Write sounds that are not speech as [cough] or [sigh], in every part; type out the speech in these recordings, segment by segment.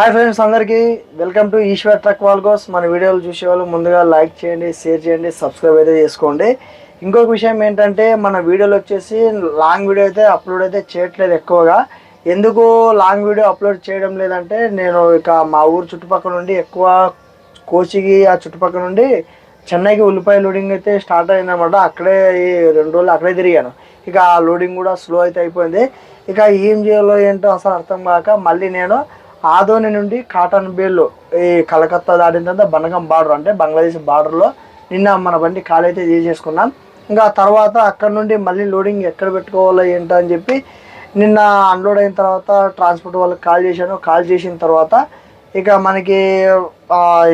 Hi friends అందరికీ welcome to Eshwar truck vlogs మన వీడియోలు చూసే వాళ్ళు ముందుగా లైక్ చేయండి షేర్ చేయండి సబ్స్క్రైబ్ అయితే చేసుకోండి. ఇంకొక విషయం ఏంటంటే మన వీడియోలు వచ్చేసి లాంగ్ వీడియో అయితే అప్లోడ్ అయితే చేయట్లేదు ఎక్కువగా. ఎందుకు లాంగ్ వీడియో అప్లోడ్ చేయడం లేదంటే నేను ఇక మా ఊరు చుట్టుపక్కల నుండి ఎక్కువ కోచికి ఆ చుట్టుపక్కల నుండి చెన్నైకి ఉల్లిపాయ లోడింగ్ అయితే స్టార్ట్ అయిందనమాట అక్కడే ఈ రెండు రోజులు అక్కడే తిరిగాను. ఇక ఆ లోడింగ్ కూడా స్లో అయితే అయిపోయింది. ఇక ఏం చేయాలో ఏంటో అసలు అర్థం కాక మళ్ళీ నేను ఆదోని నుండి కాటన్ బేల్లో ఈ కలకత్తా దాటిన తర్వాత బనగం బార్డర్ అంటే బంగ్లాదేశ్ బార్డర్లో నిన్న మన బండి ఖాళీ అయితే చేసేసుకున్నాం ఇంకా తర్వాత అక్కడ నుండి మళ్ళీ లోడింగ్ ఎక్కడ పెట్టుకోవాలో ఏంటో అని చెప్పి నిన్న అన్లోడ్ అయిన తర్వాత ట్రాన్స్పోర్ట్ వాళ్ళకి కాల్ చేశాను. కాల్ చేసిన తర్వాత ఇక మనకి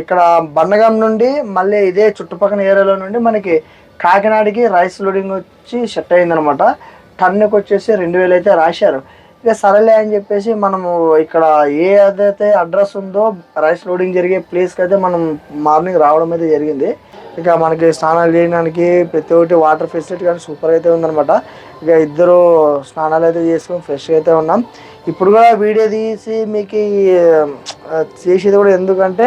ఇక్కడ బండగం నుండి మళ్ళీ ఇదే చుట్టుపక్కల ఏరియాలో నుండి మనకి కాకినాడకి రైస్ లోడింగ్ వచ్చి సెట్ అయిందనమాట. టన్నుకి వచ్చేసి రెండు వేలు అయితే రాశారు. ఇక సరేలే అని చెప్పేసి మనము ఇక్కడ ఏ అదైతే అడ్రస్ ఉందో రైస్ లోడింగ్ జరిగే ప్లేస్కి అయితే మనం మార్నింగ్ రావడం అయితే జరిగింది. ఇక మనకి స్నానాలు చేయడానికి ప్రతి ఒక్కటి వాటర్ ఫెసిలిటీ కానీ సూపర్ అయితే ఉందనమాట ఇక ఇద్దరు స్నానాలు అయితే చేసుకొని ఫ్రెష్గా అయితే ఉన్నాం. ఇప్పుడు కూడా వీడియో తీసి మీకు చేసేది కూడా ఎందుకంటే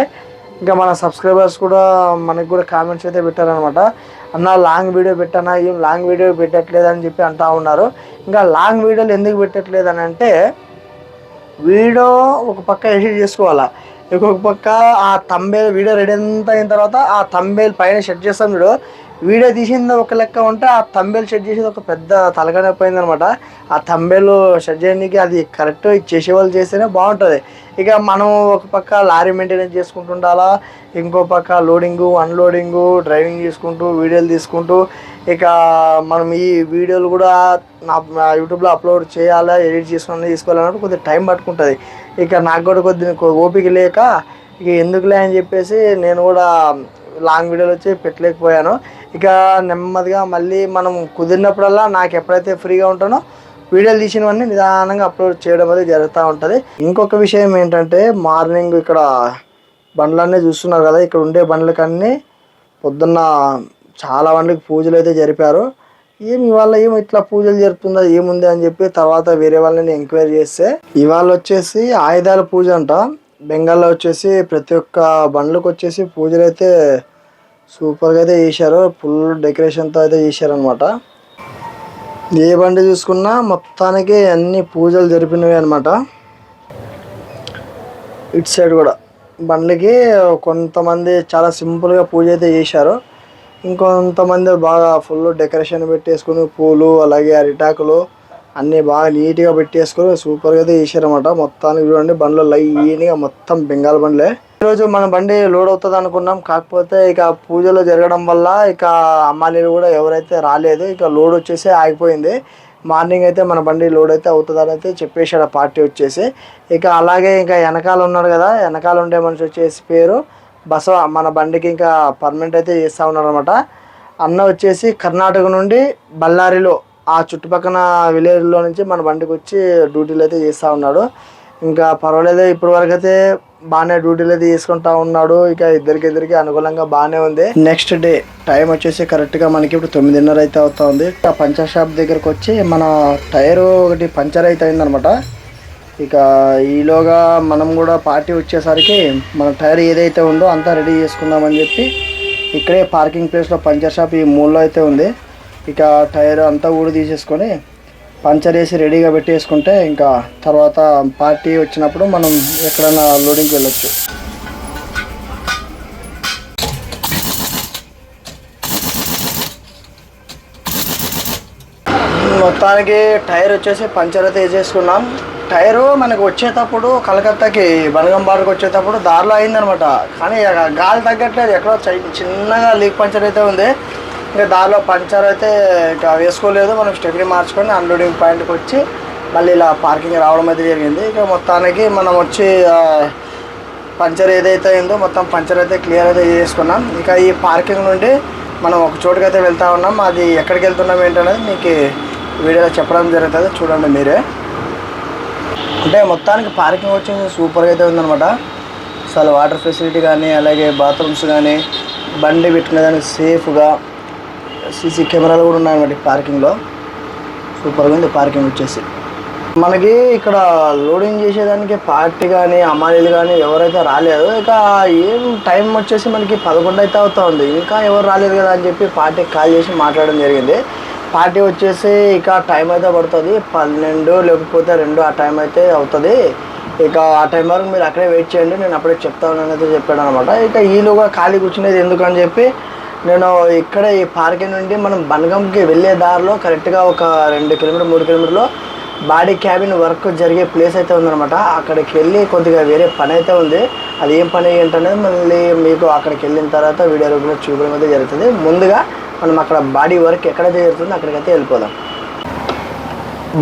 ఇంకా మన సబ్స్క్రైబర్స్ కూడా మనకి కూడా కామెంట్స్ అయితే పెట్టారనమాట అన్న లాంగ్ వీడియో పెట్టానా ఏం లాంగ్ వీడియో పెట్టట్లేదు అని చెప్పి అంటా ఉన్నారు. ఇంకా లాంగ్ వీడియోలు ఎందుకు పెట్టట్లేదు అని అంటే వీడియో ఒక పక్క ఎడిట్ చేసుకోవాలా? ఇంకొక పక్క ఆ తంబేల్ వీడియో రెడీ అంత అయిన తర్వాత ఆ తంబేల్ పైన సెట్ చేస్తాం వీడు వీడియో తీసింది ఒక లెక్క ఉంటే ఆ తంబేలు సెట్ చేసేది ఒక పెద్ద తలగానే పోయిందనమాట ఆ తంబేలు సెట్ చేయడానికి అది కరెక్ట్ చేసే వాళ్ళు చేస్తేనే బాగుంటుంది. ఇక మనం ఒక పక్క లారీ మెయింటెనెన్స్ చేసుకుంటుండాలా ఇంకో పక్క లోడింగు అన్లోడింగు డ్రైవింగ్ చేసుకుంటూ వీడియోలు తీసుకుంటూ ఇక మనం ఈ వీడియోలు కూడా నా యూట్యూబ్లో అప్లోడ్ చేయాలా ఎడిట్ చేసుకుని తీసుకోవాలన్నప్పుడు కొద్దిగా టైం పట్టుకుంటుంది. ఇక నాకు కూడా కొద్దిగా ఓపిక లేక ఇక ఎందుకులే అని చెప్పేసి నేను కూడా లాంగ్ వీడియోలు వచ్చి పెట్టలేకపోయాను. ఇక నెమ్మదిగా మళ్ళీ మనం కుదిరినప్పుడల్లా నాకు ఎప్పుడైతే ఫ్రీగా ఉంటానో వీడియోలు తీసినవన్నీ నిదానంగా అప్లోడ్ చేయడం అనేది జరుగుతూ ఉంటుంది. ఇంకొక విషయం ఏంటంటే మార్నింగ్ ఇక్కడ బండ్లన్నీ చూస్తున్నారు కదా ఇక్కడ ఉండే బండ్లకన్నీ పొద్దున్న చాలా బండ్లకి పూజలు అయితే జరిపారు. ఏం ఇవాళ ఏం ఇట్లా పూజలు జరుపుతుందా ఏముంది అని చెప్పి తర్వాత వేరే వాళ్ళని ఎంక్వైరీ చేస్తే ఇవాళ వచ్చేసి ఆయుధాల పూజ అంట. బెంగాల్లో వచ్చేసి ప్రతి ఒక్క బండ్లకు వచ్చేసి పూజలు అయితే సూపర్గా అయితే చేశారు. ఫుల్ డెకరేషన్తో అయితే చేశారనమాట ఏ బండి చూసుకున్నా మొత్తానికి అన్ని పూజలు జరిపినవి అనమాట ఇటు సైడ్ కూడా బండ్లకి కొంతమంది చాలా సింపుల్గా పూజ అయితే చేశారు. ఇంకొంతమంది బాగా ఫుల్ డెకరేషన్ పెట్టేసుకుని పూలు అలాగే అరిటాకులు అన్నీ బాగా నీట్గా పెట్టేసుకొని సూపర్గా అయితే చేశారన్నమాట. మొత్తానికి చూడండి బండ్లు లైన్గా మొత్తం బెంగాల్ బండ్లే. ఈరోజు మన బండి లోడ్ అవుతుంది అనుకున్నాం. కాకపోతే ఇక పూజలు జరగడం వల్ల ఇక అమ్మాయిలు కూడా ఎవరైతే రాలేదు ఇక లోడ్ వచ్చేసి ఆగిపోయింది. మార్నింగ్ అయితే మన బండి లోడ్ అయితే అవుతుందని అయితే చెప్పేశాడు ఆ పార్టీ వచ్చేసి. ఇక అలాగే ఇంకా వెనకాల ఉన్నాడు కదా వెనకాల ఉండే మనిషి వచ్చేసి పేరు బసవ. మన బండికి ఇంకా పర్మనెంట్ అయితే చేస్తూ ఉన్నారు అనమాట అన్న వచ్చేసి కర్ణాటక నుండి బళ్ళారిలో ఆ చుట్టుపక్కల విలేజ్లో నుంచి మన బండికి వచ్చి డ్యూటీలు అయితే చేస్తూ ఉన్నాడు. ఇంకా పర్వాలేదు ఇప్పటి వరకు అయితే బాగానే డ్యూటీలు అయితే చేసుకుంటా ఉన్నాడు. ఇక ఇద్దరికి ఇద్దరికి అనుకూలంగా బాగానే ఉంది. నెక్స్ట్ డే టైం వచ్చేసి కరెక్ట్గా మనకి ఇప్పుడు తొమ్మిదిన్నర అయితే అవుతా ఉంది ఆ పంచర్ షాప్ దగ్గరకు వచ్చి మన టైర్ ఒకటి పంచర్ అయితే అయిందనమాట. ఇక ఈలోగా మనం కూడా పార్టీ వచ్చేసరికి మన టైర్ ఏదైతే ఉందో అంతా రెడీ చేసుకుందామని చెప్పి ఇక్కడే పార్కింగ్ ప్లేస్లో పంచర్ షాప్ ఈ మూల్లో అయితే ఉంది. ఇక టైర్ అంతా ఊడి తీసేసుకొని పంచర్ వేసి రెడీగా పెట్టేసుకుంటే ఇంకా తర్వాత పార్టీ వచ్చినప్పుడు మనం ఎక్కడైనా లోడింగ్కి వెళ్ళొచ్చు. మొత్తానికి టైర్ వచ్చేసి పంచర్ అయితే వేసేసుకున్నాం. టైరు మనకు వచ్చేటప్పుడు కలకత్తాకి బనగం వచ్చేటప్పుడు దారిలో అయిందనమాట కానీ గాలి తగ్గట్లేదు. ఎక్కడో చిన్నగా లీక్ పంచర్ అయితే ఉంది. ఇంకా దారిలో పంచర్ అయితే ఇక వేసుకోలేదు. మనం స్టెప్ని మార్చుకొని అన్లోడింగ్ పాయింట్కి వచ్చి మళ్ళీ ఇలా పార్కింగ్ రావడం అయితే జరిగింది. ఇక మొత్తానికి మనం వచ్చి పంచర్ ఏదైతే అయిందో మొత్తం పంచర్ అయితే క్లియర్ అయితే చేసుకున్నాం. ఇక ఈ పార్కింగ్ నుండి మనం ఒక చోటుకి అయితే వెళ్తా ఉన్నాం. అది ఎక్కడికి వెళ్తున్నాం ఏంటనేది మీకు వీడియోలో చెప్పడం జరుగుతుంది. చూడండి మీరే. అంటే మొత్తానికి పార్కింగ్ వచ్చేసి సూపర్గా అయితే ఉందన్నమాట. అసలు వాటర్ ఫెసిలిటీ కానీ అలాగే బాత్రూమ్స్ కానీ బండి పెట్టుకునేదానికి సేఫ్గా సీసీ కెమెరాలు కూడా ఉన్నాయన్నమాట పార్కింగ్లో. సూపర్గా ఉంది పార్కింగ్ వచ్చేసి. మనకి ఇక్కడ లోడింగ్ చేసేదానికి పార్టీ కానీ అమ్మాయిలు కానీ ఎవరైతే రాలేదు ఇక ఏం టైం వచ్చేసి మనకి పదకొండు అయితే అవుతా ఉంది. ఇంకా ఎవరు రాలేదు కదా అని చెప్పి పార్టీకి కాల్ చేసి మాట్లాడడం జరిగింది. పార్టీ వచ్చేసి ఇక టైం అయితే పడుతుంది. పన్నెండు లేకపోతే రెండు ఆ టైం అయితే అవుతుంది. ఇక ఆ టైం వరకు మీరు అక్కడే వెయిట్ చేయండి. నేను అప్పుడే చెప్తాను అనేది చెప్పాడు అనమాట ఇక ఈలోగా ఖాళీ కూర్చునేది ఎందుకని చెప్పి నేను ఇక్కడ ఈ పార్కింగ్ నుండి మనం బనగంకి వెళ్ళే దారిలో కరెక్ట్గా ఒక రెండు కిలోమీటర్ మూడు కిలోమీటర్లో బాడీ క్యాబిన్ వర్క్ జరిగే ప్లేస్ అయితే ఉందన్నమాట. అక్కడికి వెళ్ళి కొద్దిగా వేరే పని అయితే ఉంది. అది ఏం పని ఏంటనేది మళ్ళీ మీకు అక్కడికి వెళ్ళిన తర్వాత వీడియో రూపంలో చూపడం అయితే జరుగుతుంది. ముందుగా మనం అక్కడ బాడీ వర్క్ ఎక్కడైతే జరుగుతుందో అక్కడికైతే వెళ్ళిపోదాం.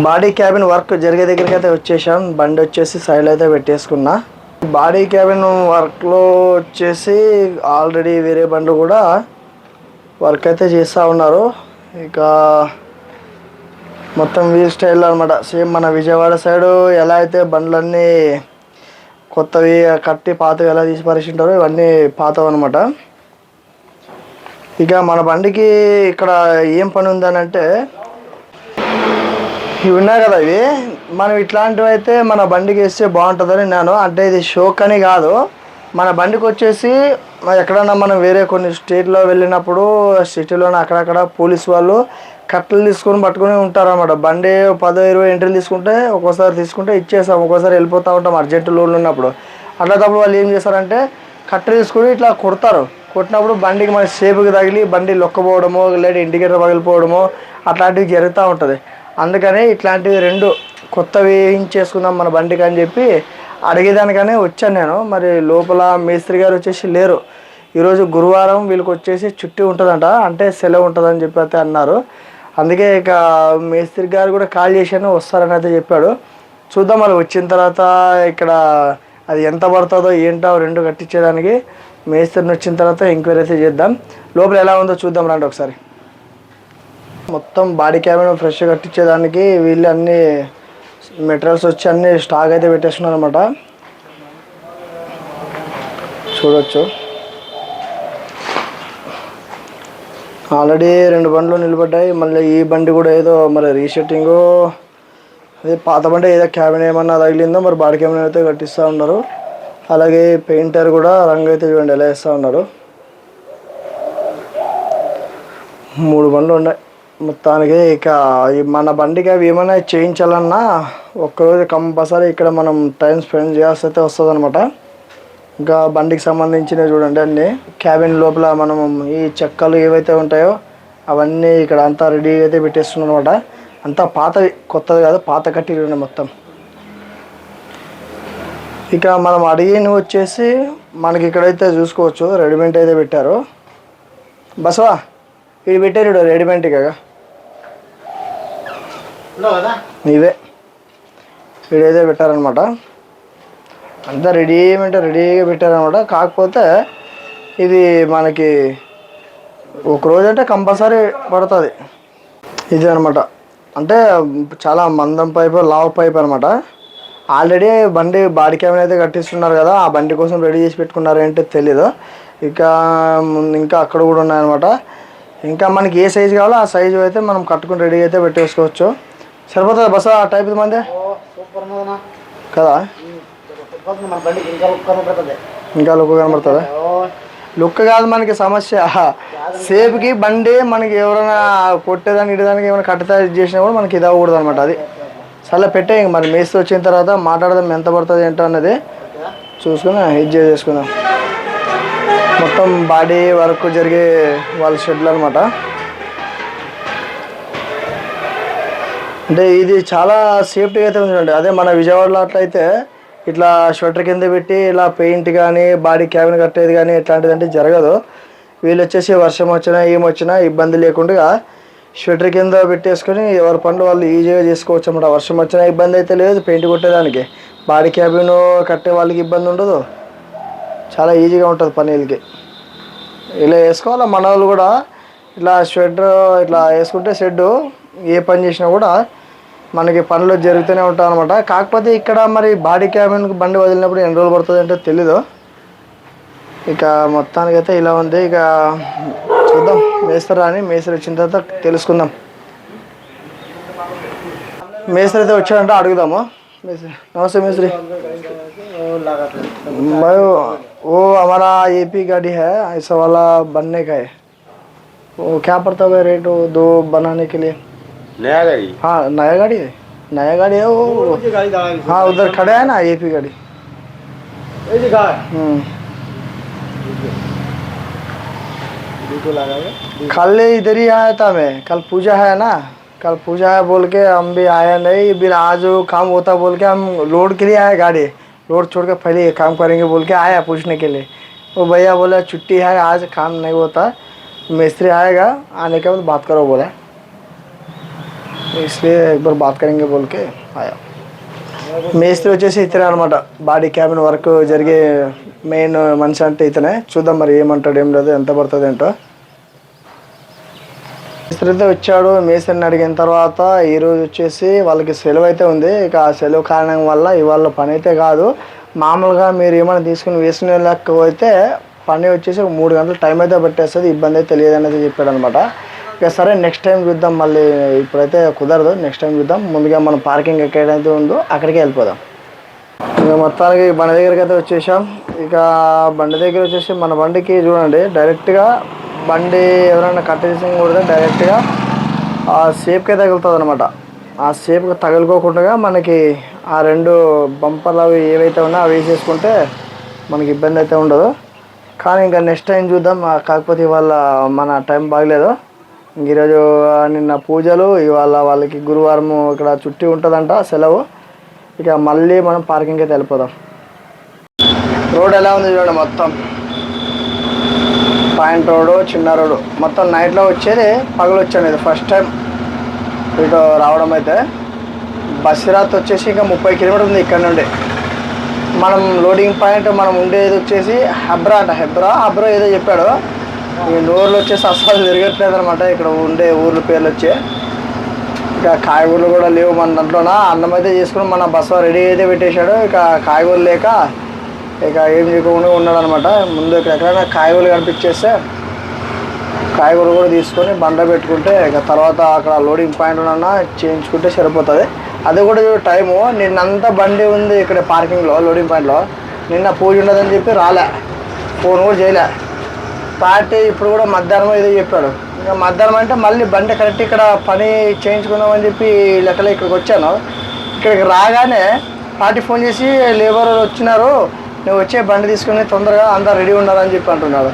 బాడీ క్యాబిన్ వర్క్ జరిగే దగ్గరికి అయితే వచ్చేసాం. బండి వచ్చేసి సైడ్ అయితే పెట్టేసుకున్నా. బాడీ క్యాబిన్ వర్క్లో వచ్చేసి ఆల్రెడీ వేరే బండ్లు కూడా వర్క్ అయితే చేస్తూ ఉన్నారు. ఇక మొత్తం వీ స్టైల్ అనమాట సేమ్ మన విజయవాడ సైడు ఎలా అయితే బండ్లన్నీ కొత్తవి కట్టి పాతవి ఎలా తీసి పరిచింటారో ఇవన్నీ పాతవి అనమాట ఇక మన బండికి ఇక్కడ ఏం పని ఉందని అంటే ఇవి ఉన్నాయి కదా ఇవి. మనం ఇట్లాంటివి అయితే మన బండికి వేస్తే బాగుంటుందని నేను అంటే ఇది షోక్ అని కాదు. మన బండికి వచ్చేసి ఎక్కడన్నా మనం వేరే కొన్ని స్టేట్లో వెళ్ళినప్పుడు సిటీలోనే అక్కడక్కడ పోలీస్ వాళ్ళు కట్టలు తీసుకొని పట్టుకొని ఉంటారు అనమాట బండి పదో ఇరవై ఎంట్రీలు తీసుకుంటే ఒక్కోసారి తీసుకుంటే ఇచ్చేస్తాం. ఒక్కోసారి వెళ్ళిపోతూ ఉంటాం అర్జెంట్ లోన్లు ఉన్నప్పుడు. అట్లాంటప్పుడు వాళ్ళు ఏం చేస్తారంటే కట్టెలు తీసుకొని ఇట్లా కొడతారు. కొట్టినప్పుడు బండికి మన షేపుకి తగిలి బండి లొక్కపోవడమో లేదా ఇండికేటర్ పగిలిపోవడమో అట్లాంటివి జరుగుతూ ఉంటుంది. అందుకని ఇట్లాంటివి రెండు కొత్తవి వేయించేసుకుందాం మన బండికి అని చెప్పి అడిగేదానికనే వచ్చాను నేను. మరి లోపల మేస్త్రి గారు వచ్చేసి లేరు. ఈరోజు గురువారం వీళ్ళకి వచ్చేసి చుట్టి ఉంటుందంట. అంటే సెలవు ఉంటుందని చెప్పి అయితే అన్నారు. అందుకే ఇక మేస్త్రి గారు కూడా కాల్ చేశాను వస్తారని అయితే చెప్పాడు. చూద్దాం మరి వచ్చిన తర్వాత ఇక్కడ అది ఎంత పడుతుందో ఏంటో రెండు కట్టించేదానికి మేస్త్రిని వచ్చిన తర్వాత ఎంక్వైరీ అయితే చేద్దాం. లోపల ఎలా ఉందో చూద్దాం రండి ఒకసారి. మొత్తం బాడీ క్యాబిన్ ఫ్రెష్ కట్టించేదానికి వీళ్ళు అన్నీ మెటీరియల్స్ వచ్చి అన్ని స్టాక్ అయితే పెట్టేస్తున్నారు అనమాట చూడొచ్చు. ఆల్రెడీ రెండు బండ్లు నిలబడ్డాయి. మళ్ళీ ఈ బండి కూడా ఏదో మరి రీసెట్టింగ్ అదే పాత బండి ఏదో క్యాబిన్ ఏమన్నా తగిలిందో మరి బాడీ క్యాబిన్ అయితే కట్టిస్తూ ఉన్నారు. అలాగే పెయింటర్ కూడా రంగు అయితే చూడండి ఎలా వేస్తూ ఉన్నారు. మూడు బండ్లు ఉన్నాయి. మొత్తానికి ఇక మన బండికి అవి ఏమైనా చేయించాలన్నా ఒక్కరోజు కంపల్సరీ ఇక్కడ మనం టైం స్పెండ్ చేయాల్సి అయితే వస్తుంది అనమాట ఇంకా బండికి సంబంధించినవి చూడండి అన్ని. క్యాబిన్ లోపల మనం ఈ చెక్కలు ఏవైతే ఉంటాయో అవన్నీ ఇక్కడ అంతా రెడీ అయితే పెట్టేస్తున్నాం అనమాట అంతా పాతవి కొత్తది కాదు పాత కట్టిలు మొత్తం. ఇక మనం అడిగిన వచ్చేసి మనకి ఇక్కడైతే చూసుకోవచ్చు. రెడీమేడ్ అయితే పెట్టారు. బసవా ఇది పెట్టారు రెడీమేడ్ కదా ఇవే వీడైతే పెట్టారనమాట. అంతా రెడీ అంటే రెడీగా పెట్టారనమాట. కాకపోతే ఇది మనకి ఒక రోజు అంటే కంపల్సరీ పడుతుంది. ఇది అనమాట అంటే చాలా మందం పైపు లావ్ పైప్ అనమాట. ఆల్రెడీ బండి బాడీ క్యామెరా అయితే కట్టిస్తున్నారు కదా ఆ బండి కోసం రెడీ చేసి పెట్టుకున్నారు ఏంటో తెలీదు. ఇంకా ఇంకా అక్కడ కూడా ఉన్నాయన్నమాట. ఇంకా మనకి ఏ సైజు కావాలో ఆ సైజు అయితే మనం కట్టుకుని రెడీ అయితే పెట్టేసుకోవచ్చు. సరిపోతుంది బస్ ఆ టైప్ మంది? సూపర్ కదా? ఇంకా లుక్ కనబడుతుందా. లుక్ కాదు మనకి సమస్య. సేపుకి బండి మనకి ఎవరైనా కొట్టేదానికి ఇడేదానికి ఏమైనా కట్టతా చేసినా కూడా మనకి ఇది అవ్వకూడదు అనమాట అది. సరే పెట్టే ఇంక మరి. మేస్త్రి వచ్చిన తర్వాత మాట్లాడదాం ఎంత పడుతుంది ఏంటో అన్నది. చూసుకుని ఇది చేసుకుందాం. మొత్తం బాడీ వర్క్ జరిగే వాళ్ళ షెడ్లు అనమాట అంటే ఇది చాలా సేఫ్టీగా అయితే ఉందండి. అదే మన విజయవాడలో అట్లయితే ఇట్లా స్వెటర్ కింద పెట్టి ఇలా పెయింట్ కానీ బాడీ క్యాబిన్ కట్టేది కానీ ఇట్లాంటిది అంటే జరగదు. వీళ్ళు వచ్చేసి వర్షం వచ్చినా ఏమొచ్చినా ఇబ్బంది లేకుండా స్వెటర్ కింద పెట్టేసుకొని ఎవరి పనులు వాళ్ళు ఈజీగా చేసుకోవచ్చు అన్నమాట. వర్షం వచ్చినా ఇబ్బంది అయితే లేదు పెయింట్ కొట్టేదానికి. బాడీ క్యాబిన్ కట్టే వాళ్ళకి ఇబ్బంది ఉండదు. చాలా ఈజీగా ఉంటుంది పని వీళ్ళకి ఇలా వేసుకోవాలి? మన వాళ్ళు కూడా ఇట్లా స్వెటర్ ఇట్లా వేసుకుంటే షెడ్ ఏ పని చేసినా కూడా మనకి పనులు జరుగుతూనే ఉంటాయి అనమాట కాకపోతే ఇక్కడ మరి బాడీ క్యాబిన్కి బండి వదిలినప్పుడు ఎన్ని రోజులు పడుతుంది అంటే తెలీదు ఇక మొత్తానికైతే ఇలా ఉంది ఇక చూద్దాం మేస్త్రి అని మేస్త్రి వచ్చిన తర్వాత తెలుసుకుందాం మేస్త్రి అయితే వచ్చాడంటే అడుగుదాము మేస్త్రి నమస్తే మేస్త్రి मैं वो हमारा एपी गाड़ी है ऐसा वाला बनने का है वो क्या पड़ता है रेट वो दो बनाने के लिए नया गाड़ी? हाँ नया गाड़ी है। नया गाड़ी है वो हाँ उधर खड़ा है ना ये पी गाड़ी। हम्म। कल इधर ही आया था मैं कल पूजा है ना कल पूजा है बोल के हम भी आया नहीं फिर आज वो काम होता बोल के हम लोड के लिए आए गाड़ी रोड छोड़ के पहले ये काम करेंगे बोल के आया पूछने के लिए। वो भैया बोला छुट्टी है आज काम नहीं होता मिस्त्री आएगा आने के बाद बात करो बोला। इसलिए एक बार बात करेंगे बोल के आया మేస్త్రి వచ్చేసి ఇతనే అనమాట బాడీ క్యాబిన్ వర్క్ జరిగే మెయిన్ మనిషి అంటే ఇతనే చూద్దాం మరి ఏమంటాడు ఏం లేదు ఎంత పడుతుంది ఏంటో మేస్త్రి అయితే వచ్చాడు మేస్త్రిని అడిగిన తర్వాత ఈరోజు వచ్చేసి వాళ్ళకి సెలవు అయితే ఉంది ఇక ఆ సెలవు కారణం వల్ల ఇవాళ పని అయితే కాదు మామూలుగా మీరు ఏమైనా తీసుకుని వేసుకునే లేకపోతే పని వచ్చేసి ఒక మూడు గంటలు టైం అయితే పట్టేస్తుంది ఇబ్బంది అయితే తెలియదు అనేది చెప్పాడు అనమాట ఇక సరే నెక్స్ట్ టైం చూద్దాం. మళ్ళీ ఇప్పుడైతే కుదరదు. నెక్స్ట్ టైం చూద్దాం. ముందుగా మనం పార్కింగ్ ఎక్కడైతే ఉందో అక్కడికే వెళ్ళిపోదాం. ఇక మొత్తానికి బండి దగ్గరికి అయితే వచ్చేసాం. ఇక బండి దగ్గర వచ్చేసి మన బండికి చూడండి. డైరెక్ట్గా బండి ఎవరైనా కట్టేసి కూడా డైరెక్ట్గా ఆ సేఫ్కే తగులుతుంది అనమాట ఆ సేఫ్కి తగులుకోకుండా మనకి ఆ రెండు బంపర్లు అవి ఏవైతే ఉన్నా అవి వేసేసుకుంటే మనకి ఇబ్బంది అయితే ఉండదు. కానీ ఇంకా నెక్స్ట్ టైం చూద్దాం. కాకపోతే ఇవాళ మన టైం బాగలేదు. ఈరోజు నిన్న పూజలు ఇవాళ వాళ్ళకి గురువారం ఇక్కడ చుట్టి ఉంటుందంట సెలవు. ఇక మళ్ళీ మనం పార్కింగ్కి వెళ్ళిపోదాం. రోడ్ ఎలా ఉంది చూడండి మొత్తం. పాయింట్ రోడ్ చిన్న రోడ్. మొత్తం నైట్లో వచ్చేది పగలు వచ్చాను ఇది ఫస్ట్ టైం ఇటు రావడం అయితే. బసిరాత్ వచ్చేసి ఇంకా ముప్పై కిలోమీటర్ ఉంది ఇక్కడ నుండి. మనం లోడింగ్ పాయింట్ మనం ఉండేది వచ్చేసి హెబ్రా అంట హెబ్రా. హెబ్రా ఏదో చెప్పాడు. ఈ నోర్లు వచ్చేసి అస్సలు తిరగట్లేదు అనమాట ఇక్కడ ఉండే ఊర్ల పేర్లు వచ్చే. ఇక కాయగూరలు కూడా లేవు మన దాంట్లోన? అన్నం అయితే చేసుకుని మన బస్సు రెడీ అయితే పెట్టేశాడు. ఇక కాయగూరలు లేక ఇక ఏం చేయకుండా ఉన్నాడు అనమాట ముందు ఇక్కడ ఎక్కడైనా కాయగూరలు కనిపించేస్తే కాయగూరలు కూడా తీసుకొని బండ పెట్టుకుంటే ఇక తర్వాత అక్కడ లోడింగ్ పాయింట్ చేయించుకుంటే సరిపోతుంది. అది కూడా టైము. నిన్నంతా బండి ఉంది ఇక్కడ పార్కింగ్లో లోడింగ్ పాయింట్లో నిన్న పూజ ఉండదని చెప్పి రాలే. ఫోన్ కూడా చేయలే. పార్టీ ఇప్పుడు కూడా మధ్యాహ్నం ఏదో చెప్పాడు. ఇంకా మధ్యాహ్నం అంటే మళ్ళీ బండి కరెక్ట్ ఇక్కడ పని చేయించుకుందామని చెప్పి లెక్కలో ఇక్కడికి వచ్చాను. ఇక్కడికి రాగానే పార్టీ ఫోన్ చేసి లేబర్ వచ్చినారు నువ్వు వచ్చే బండి తీసుకుని తొందరగా అందరు రెడీ ఉండాలని చెప్పి అంటున్నాడు.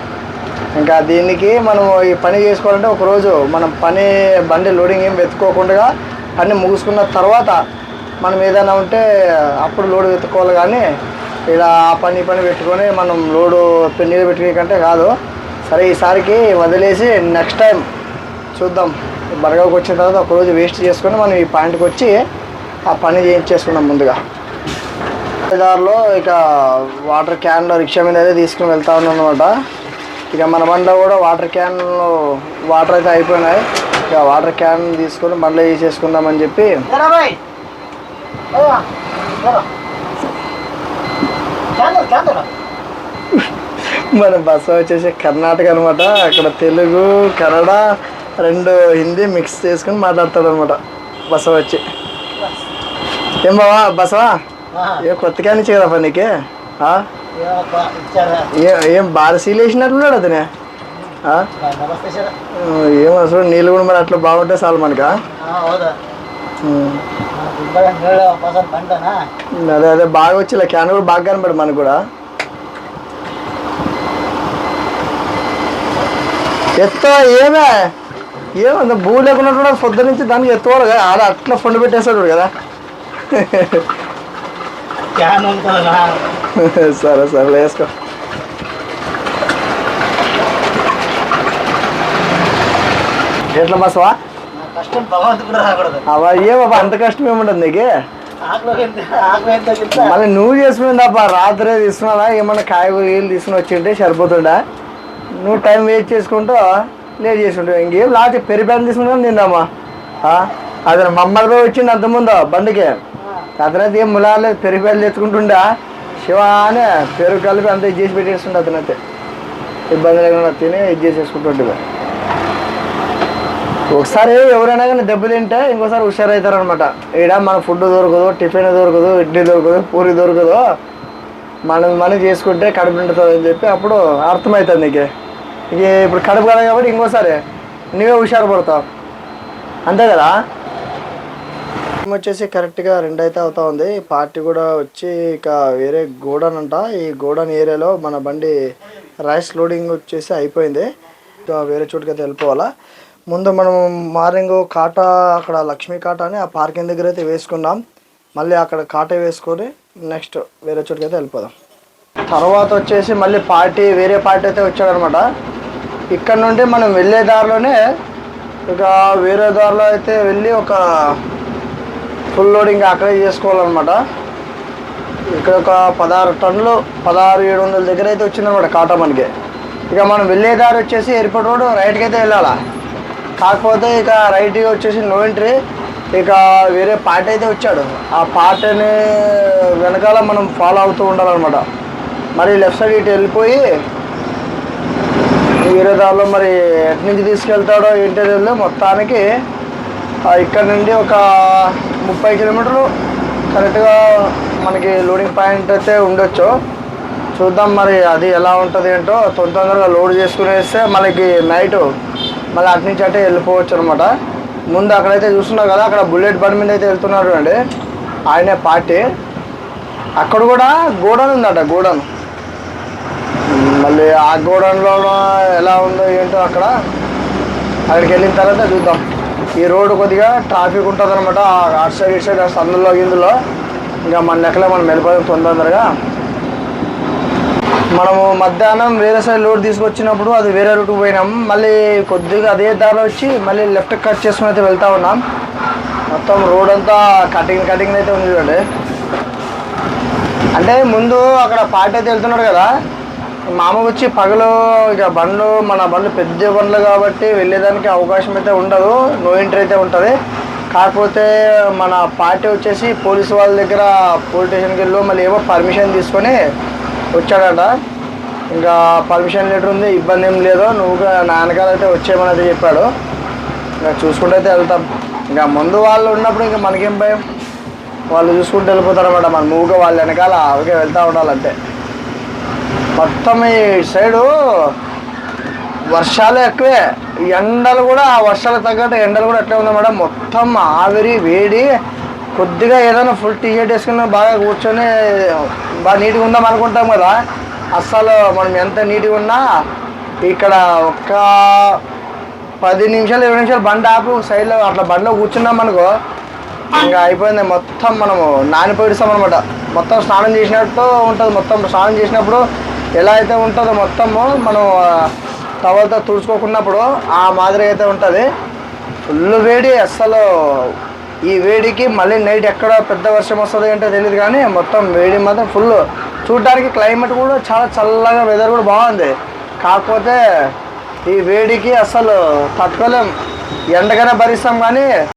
ఇంకా దీనికి మనం ఈ పని చేసుకోవాలంటే ఒకరోజు మనం పని బండి లోడింగ్ ఏం వెతుక్కోకుండా పని ముగుసుకున్న తర్వాత మనం ఏదైనా ఉంటే అప్పుడు లోడ్ వెతుక్కోవాలి కానీ ఇలా ఆ పని పని పెట్టుకొని మనం లోడు పెన్నీళ్ళు పెట్టుకునే కంటే కాదు. సరే ఈసారికి వదిలేసి నెక్స్ట్ టైం చూద్దాం. బరగకు వచ్చిన తర్వాత ఒకరోజు వేస్ట్ చేసుకొని మనం ఈ పాయింట్కి వచ్చి ఆ పని చేయించేసుకున్నాం ముందుగా. దారిలో ఇక వాటర్ క్యాన్లో రిక్షా మీద అయితే తీసుకుని వెళ్తా ఉన్నాం అనమాట ఇక మన బండిలో కూడా వాటర్ క్యాన్ వాటర్ అయితే అయిపోయినాయి. ఇక వాటర్ క్యాన్ తీసుకొని బండ్లో వేసేసుకుందామని చెప్పి. క్యాన్ క్యాన్ మన బస వచ్చేసి కర్ణాటక అనమాట అక్కడ తెలుగు కన్నడ రెండు హిందీ మిక్స్ చేసుకుని మాట్లాడతాడు అనమాట బస వచ్చి. ఏం బావా బసవా ఏ కొత్తగా నుంచి కదా పనికి ఏం బారసీలు సీల్ వేసినట్లున్నాడు అతనే? ఏం అసలు నీళ్ళు కూడా మరి అట్లా బాగుంటే చాలు మనకా? అదే అదే బాగా వచ్చి క్యాన్ కూడా బాగా కనబడి మనకు కూడా. ఎత్తో ఏమే? ఏమంత భూ కూడా పొద్దు నుంచి దానికి ఎత్తుకోవాలి కదా. ఆడ అట్లా ఫండ్ పెట్టేస్తాడు కదా. [laughs] సరే సరే వేసుకో. ఎట్లా బసవా అవా ఏమబ్బా అంత కష్టం ఏముంటుంది నీకు? మళ్ళీ నువ్వు చేసుకుని తప్ప రాత్రే తీసుకున్నా ఏమన్నా కాయగూరలు తీసుకుని వచ్చింటే సరిపోతుండా నువ్వు టైం వేస్ట్ చేసుకుంటూ లేట్ చేసుకుంటావు ఇంకేం లాస్ట్ పెరిపాయలు తీసుకుంటా తిందామా? అతను మమ్మల్ని వచ్చింది అంతకుముందు బండికి. అతనైతే ఏం ములాలు పెరిపాయలు తెచ్చుకుంటుండా? శివ అని పెరుగు కలిపి అంతా ఇది చేసి పెట్టేస్తుండే అతనైతే. ఇబ్బంది లేకుండా తిని ఇది చేసేసుకుంటుండే ఒకసారి ఎవరైనా కానీ దెబ్బ తింటే ఇంకోసారి హుషారు అవుతారు అనమాట ఈడ మన ఫుడ్ దొరకదు టిఫిన్ దొరకదు ఇడ్లీ దొరకదు పూరి దొరకదు. మనం మనం చేసుకుంటే కడుపు నిండుతుంది అని చెప్పి అప్పుడు అర్థమవుతుంది నీకే ఇక ఇప్పుడు కడుపు కదా కాబట్టి ఇంకోసారి నువ్వే హుషారు పడతావు. అంతే కదా? వచ్చేసి కరెక్ట్గా రెండు అయితే అవుతా ఉంది. పార్టీ కూడా వచ్చి ఇక వేరే గోడన్ అంట. ఈ గోడన్ ఏరియాలో మన బండి రైస్ లోడింగ్ వచ్చేసి అయిపోయింది. వేరే చోటుకి అయితే వెళ్ళిపోవాలా. ముందు మనం మార్నింగ్ కాటా అక్కడ లక్ష్మీ కాటా అని ఆ పార్కింగ్ దగ్గర అయితే వేసుకున్నాం మళ్ళీ అక్కడ కాటా వేసుకొని నెక్స్ట్ వేరే చోటుకి అయితే వెళ్ళిపోదాం. తర్వాత వచ్చేసి మళ్ళీ పార్టీ వేరే పార్టీ అయితే వచ్చాడనమాట. ఇక్కడ నుండి మనం వెళ్ళే దారిలోనే ఇక వేరే దారిలో అయితే వెళ్ళి ఒక ఫుల్ లోడింగ్ అక్కడే చేసుకోవాలన్నమాట. ఇక్కడ ఒక పదహారు టన్నులు పదహారు ఏడు వందల దగ్గర అయితే వచ్చిందనమాట కాటా మనకి. ఇక మనం వెళ్ళే దారి వచ్చేసి ఎయిర్పోర్ట్ రోడ్ రైట్కి అయితే వెళ్ళాలా? కాకపోతే ఇక రైట్ వచ్చేసి నో ఎంట్రీ. ఇక వేరే పార్టీ అయితే వచ్చాడు. ఆ పార్టీని వెనకాల మనం ఫాలో అవుతూ ఉండాలన్నమాట. మరి లెఫ్ట్ సైడ్ ఇటు వెళ్ళిపోయి వేరే దానిలో మరి ఎటు నుంచి తీసుకెళ్తాడో ఏంటో తెలియదు. మొత్తానికి ఇక్కడ నుండి ఒక ముప్పై కిలోమీటర్లు కరెక్ట్గా మనకి లోడింగ్ పాయింట్ అయితే ఉండొచ్చు. చూద్దాం మరి అది ఎలా ఉంటుంది ఏంటో. తొందర తొందరగా లోడ్ చేసుకునేస్తే మనకి నైట్ మళ్ళీ అటు నుంచి అటే వెళ్ళిపోవచ్చు అనమాట ముందు అక్కడైతే చూస్తున్నావు కదా అక్కడ బుల్లెట్ బండి మీద అయితే వెళ్తున్నారు అండి ఆయనే పార్టీ. అక్కడ కూడా గోడౌన్ ఉందట గోడౌన్ మళ్ళీ ఆ గోడౌన్లో ఎలా ఉందో ఏంటో అక్కడ అక్కడికి వెళ్ళిన తర్వాత చూద్దాం. ఈ రోడ్డు కొద్దిగా ట్రాఫిక్ ఉంటుంది అనమాట అటు సైడ్ ఇటు సైడ్ సందులో ఇందులో ఇంకా మన లెక్కలో మనం వెళ్ళిపోదాం తొందరగా. మనము మధ్యాహ్నం వేరే సైడ్ లోడ్ తీసుకొచ్చినప్పుడు అది వేరే రూట్కి పోయినాం. మళ్ళీ కొద్దిగా అదే దారిలో వచ్చి మళ్ళీ లెఫ్ట్ కట్ చేసుకుని అయితే వెళ్తా ఉన్నాం. మొత్తం రోడ్ అంతా కటింగ్ కటింగ్ అయితే ఉంది చూడండి. అంటే ముందు అక్కడ పార్టీ అయితే వెళ్తున్నాడు కదా. మామ వచ్చి పగలు ఇక బండ్లు మన బండ్లు పెద్ద బండ్లు కాబట్టి వెళ్ళేదానికి అవకాశం అయితే ఉండదు. నో ఎంట్రీ అయితే ఉంటుంది. కాకపోతే మన పార్టీ వచ్చేసి పోలీసు వాళ్ళ దగ్గర పోలీస్ స్టేషన్కి వెళ్ళి మళ్ళీ ఏమో పర్మిషన్ తీసుకొని వచ్చాడట. ఇంకా పర్మిషన్ లెటర్ ఉంది ఇబ్బంది ఏం లేదు. నువ్వు నాన్నగారు అయితే వచ్చేయమని అయితే చెప్పాడు. ఇంకా చూసుకుంటూ అయితే వెళ్తాం. ఇంకా ముందు వాళ్ళు ఉన్నప్పుడు ఇంకా మనకేం భయం? వాళ్ళు చూసుకుంటూ వెళ్ళిపోతారు అనమాట మన నువ్వుగా వాళ్ళ వెనకాల అవకే వెళ్తూ ఉండాలంతే మొత్తం ఈ సైడు వర్షాలు ఎక్కువే. ఎండలు కూడా ఆ వర్షాలు తగ్గట్టు ఎండలు కూడా ఎట్లా మేడం. మొత్తం ఆవిరి వేడి. కొద్దిగా ఏదైనా ఫుల్ టీ షర్ట్ వేసుకుని బాగా కూర్చొని బాగా నీట్గా ఉందాం అనుకుంటాం కదా. అస్సలు మనం ఎంత నీట్గా ఉన్నా ఇక్కడ ఒక్క పది నిమిషాలు ఇరవై నిమిషాలు బండి ఆపి సైడ్లో అట్లా బండిలో కూర్చున్నాం అనుకో ఇంకా అయిపోయింది మొత్తం మనము నానిపోయిస్తాం అనమాట మొత్తం స్నానం చేసినట్టు ఉంటుంది. మొత్తం స్నానం చేసినప్పుడు ఎలా అయితే ఉంటుందో మొత్తము మనం టవల్తో తుడుచుకోకున్నప్పుడు ఆ మాదిరి అయితే ఉంటుంది. ఫుల్ వేడి అస్సలు ఈ వేడికి మళ్ళీ నైట్ ఎక్కడ పెద్ద వర్షం వస్తుంది ఏంటో తెలియదు కానీ మొత్తం వేడి మాత్రం ఫుల్. చూడడానికి క్లైమేట్ కూడా చాలా చల్లగా వెదర్ కూడా బాగుంది. కాకపోతే ఈ వేడికి అసలు తట్టుకోలేం. ఎండగానే భరిస్తాం కానీ